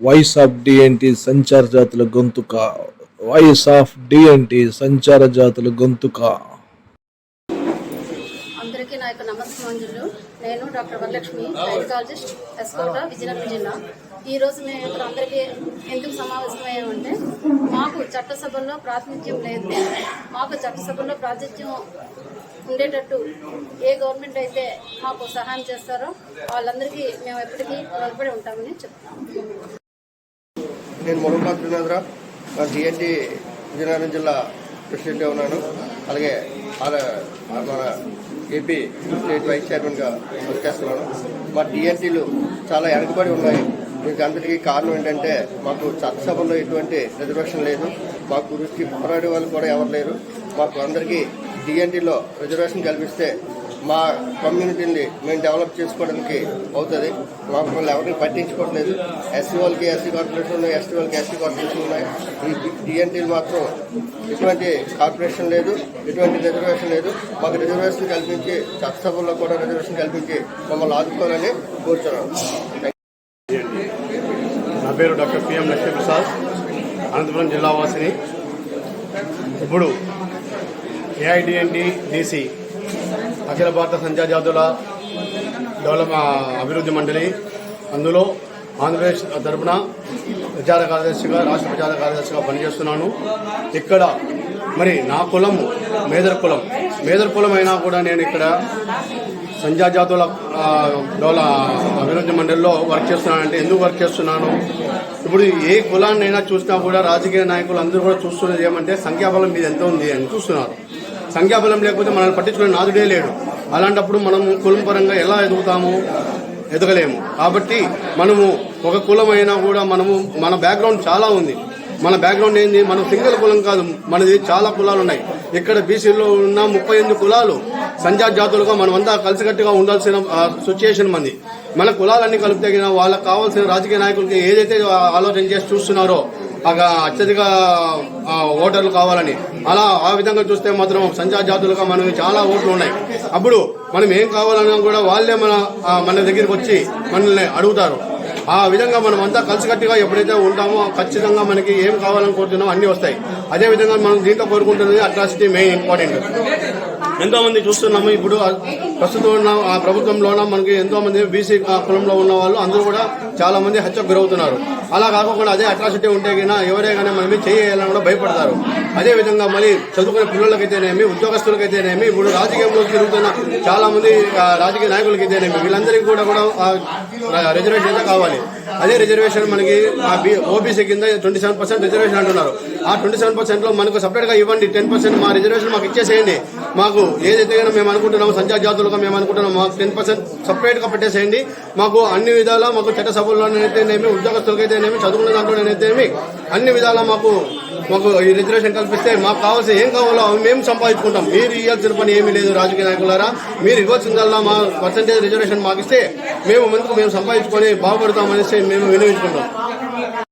Voice of DNT సంచార జాతుల గొంతుక. వాయిస్ ఆఫ్ డిఎన్టీ సంచార జాతుల గొంతుక. అందరికీ నా యొక్క నమస్కారాలు నేను డాక్టర్ వరలక్ష్మి గైనకాలజిస్ట్ ఎస్కోట విజయనగరం జిల్లా. ఈరోజు మేము ఇక్కడ అందరికీ ఎందుకు సమావేశమయ్యామంటే మాకు చట్టసభల్లో ప్రాతినిధ్యం లేదు. మాకు చట్టసభల్లో ప్రాతినిధ్యం ఉండేటట్టు ఏ గవర్నమెంట్ అయితే మాకు సహాయం చేస్తారో వాళ్ళందరికీ మేము ఎప్పటికీ రుణపడి ఉంటామని చెప్తాము నేను మురళా త్రినేంద్ర నా డిఎన్టీ విజయనగరం జిల్లా ప్రెసిడెంట్గా ఉన్నాను. అలాగే మన ఏపీ స్టేట్ వైస్ చైర్మన్గా వర్క్ చేస్తున్నాను. మా డిఎన్టీలు చాలా వెనకబడి ఉన్నాయి. దీనికి అందరికీ కారణం ఏంటంటే మాకు చట్టసభలో ఎటువంటి రిజర్వేషన్ లేదు. మా గురించి పోరాడే వాళ్ళు కూడా ఎవరు లేరు. మాకు అందరికీ డిఎన్టీలో రిజర్వేషన్ కల్పిస్తే మా కమ్యూనిటీని మేము డెవలప్ చేసుకోవడానికి అవుతుంది. మాకు మళ్ళీ ఎవరిని పట్టించుకోవట్లేదు ఎస్సీ వాళ్ళకి ఎస్సీ కార్పొరేషన్ ఉన్నాయి ఎస్టీ వాళ్ళకి ఎస్టీ కార్పొరేషన్ ఉన్నాయి ఈ డిఎన్టీలు మాత్రం ఎటువంటి కార్పొరేషన్ లేదు ఎటువంటి రిజర్వేషన్ లేదు. మాకు రిజర్వేషన్ కల్పించి చట్టసభల్లో కూడా రిజర్వేషన్ కల్పించి మమ్మల్ని ఆదుకోవాలని కోరుతున్నాను నా పేరు డాక్టర్ పిఎం లక్ష్మీప్రసాద్ అనంతపురం జిల్లా వాసిని. ఇప్పుడు ఏఐడిఎన్డి డిసి అఖిల భారత సంచార జాతుల డెవలప్ అభివృద్ధి మండలి. అందులో ఆంధ్రప్రదేశ్ తరపున ప్రచార కార్యదర్శిగా రాష్ట్ర ప్రచార కార్యదర్శిగా పనిచేస్తున్నాను. ఇక్కడ మరి నా కులం మేదర్ కులం. మేదర్ కులం అయినా కూడా నేను ఇక్కడ సంజా జాతుల డోల అభివృద్ధి మండలిలో వర్క్ చేస్తున్నానంటే ఎందుకు వర్క్ చేస్తున్నాను? ఇప్పుడు ఏ కులాన్నైనా చూసినా కూడా రాజకీయ నాయకులు అందరూ కూడా చూస్తున్నది ఏమంటే సంఖ్యాబలం మీద ఎంత ఉంది అని చూస్తున్నారు. సంఖ్యాబలం లేకపోతే మనల్ని పట్టించుకునే నాదుడే లేడు. అలాంటప్పుడు మనం కులం పరంగా ఎలా ఎదుగుతాము? ఎదగలేము. కాబట్టి మనము ఒక కులం అయినా కూడా మనము మన బ్యాక్గ్రౌండ్ చాలా ఉంది. మన బ్యాక్గ్రౌండ్ ఏంది? మనం సింగిల్ కులం కాదు. మనది చాలా కులాలు ఉన్నాయి. ఇక్కడ బీసీలో ఉన్న ముప్పై ఎనిమిది కులాలు సంజాత జాతులుగా మనమంతా కలిసికట్టుగా ఉండాల్సిన సిచ్యుయేషన్ మంది. మన కులాలన్నీ కలిపితే వాళ్ళకి కావాల్సిన రాజకీయ నాయకులకి ఏదైతే ఆలోచన చేసి చూస్తున్నారో అత్యధిక ఓటర్లు కావాలని. అలా ఆ విధంగా చూస్తే మాత్రం సంచార జాతులుగా మనకి చాలా ఓట్లు ఉన్నాయి. అప్పుడు మనం ఏం కావాలన్నా కూడా వాళ్ళే మన మన దగ్గరికి వచ్చి మనల్ని అడుగుతారు. ఆ విధంగా మనం అంతా కలిసికట్టుగా ఎప్పుడైతే ఉంటామో ఖచ్చితంగా మనకి ఏం కావాలని కోరుతున్నామో అన్ని వస్తాయి. అదే విధంగా మనం దీంట్లో కోరుకుంటున్నది అట్రాసిటీ మెయిన్ ఇంపార్టెంట్ ఎంతో మంది చూస్తున్నాము ఇప్పుడు. ప్రస్తుతం ఉన్న ఆ ప్రభుత్వంలోన మనకి ఎంతో మంది బీసీ కులంలో ఉన్న వాళ్ళు అందరూ కూడా చాలా మంది హత్యకు గురవుతున్నారు. అలా కాకుండా అదే అట్రాసిటీ ఉంటే కన్నా ఎవరే కానీ మనం చేయాలని కూడా భయపడతారు. అదే విధంగా మళ్ళీ చదువుకునే పిల్లలకైతేనేమి ఉద్యోగస్తులకైతేనేమి ఇప్పుడు రాజకీయంలో తిరుగుతున్న చాలా మంది రాజకీయ నాయకులకైతేనేమి వీళ్ళందరికీ కూడా కూడా రిజర్వేషన్ అయితే కావాలి? అదే రిజర్వేషన్ మనకి ఓబీసీ కింద ట్వంటీ సెవెన్ పర్సెంట్ రిజర్వేషన్ అంటున్నారు. ఆ ట్వంటీ సెవెన్ పర్సెంట్లో మనకు సపరేట్గా ఇవ్వండి. టెన్ పర్సెంట్ మా రిజర్వేషన్ మాకు ఇచ్చేసేయండి. మాకు ఏదైతే మేము అనుకుంటున్నామో సంచార జాతులుగా మేము అనుకుంటున్నాం మాకు టెన్ పర్సెంట్ సపరేట్గా పెట్టేసేయండి. మాకు అన్ని విధాలా మాకు చట్ట సభల్లోనైతేనేమి ఉద్యోగస్తులకైతేనేమి చదువుకున్న దాంట్లోనైతేనేమి అన్ని విధాలా మాకు మాకు ఈ రిజర్వేషన్ కల్పిస్తే మాకు కావాల్సిన ఏం కావాలో అవి మేము సంపాదించుకుంటాం. మీరు ఇవ్వాల్సిన పని ఏమీ లేదు రాజకీయ నాయకులారా. మీరు ఇవ్వాల్సిందల్లా మా పర్సంటేజ్ రిజర్వేషన్ మాకు ఇస్తే మేము ముందుకు మేము సంపాదించుకొని బాగుపడతామనేసి మేము వినియోగించుకుంటాం.